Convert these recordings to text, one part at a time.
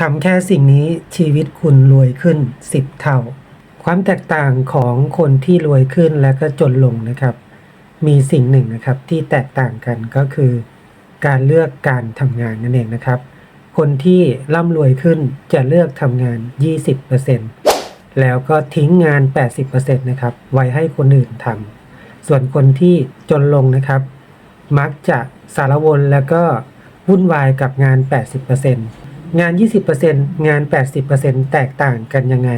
ทำแค่สิ่งนี้ชีวิตคุณรวยขึ้น 10 เท่า ความแตกต่างของคนที่รวยขึ้นและก็จนลงนะครับ มีสิ่งหนึ่งนะครับที่แตกต่างกันก็คือ การเลือกการทำงานนั่นเองนะครับ คนที่ร่ำรวยขึ้นจะเลือกทำงาน 20%แล้วก็ทิ้งงาน 80%นะครับไว้ให้คนอื่นทำส่วนคนที่จนลงนะครับ มักจะสารวนแล้วก็วุ่นวายกับงาน 80% งาน 20%งาน 80%แตกต่างกันยังไง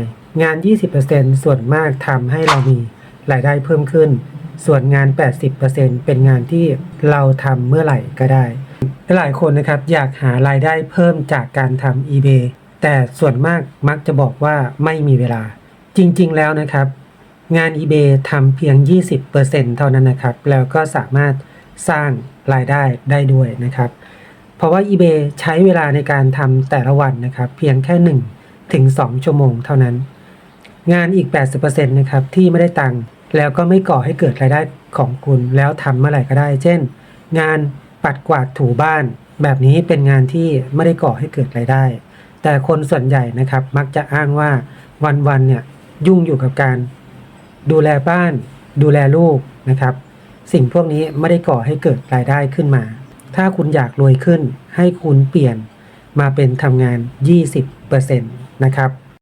งาน 20%ส่วนมากทำให้เรามีรายได้เพิ่มขึ้น ส่วนงาน 80%เป็นงานที่เราทำเมื่อไหร่ก็ได้ หลายคนนะครับอยากหารายได้เพิ่มจากการทำ eBay แต่ส่วนมากมักจะบอกว่าไม่มีเวลา จริง ๆ แล้วนะครับ งาน eBay ทำเพียง 20%เท่านั้นนะครับ แล้วก็สามารถสร้างรายได้ได้ด้วยนะครับ เพราะว่า eBay ใช้เวลาในการทำแต่ละวันนะครับ เพียงแค่ 1 ถึง 2 ชั่วโมงเท่านั้น งานอีก 80%นะครับที่ไม่ได้ตังค์แล้วก็ไม่ก่อให้เกิดรายได้ของคุณแล้วทำเมื่อไหร่ก็ได้ เช่น งานปัดกวาดถูบ้าน แบบนี้เป็นงานที่ไม่ได้ก่อให้เกิดรายได้ แต่คนส่วนใหญ่นะครับมักจะอ้างว่าวันๆเนี่ยยุ่งอยู่กับการ ดูแลบ้าน ดูแลลูกนะครับ สิ่งพวกนี้ไม่ได้ก่อให้เกิดรายได้ขึ้นมา ถ้าคุณอยากรวยขึ้นให้คุณเปลี่ยนมาเป็นทำงาน 20%นะครับ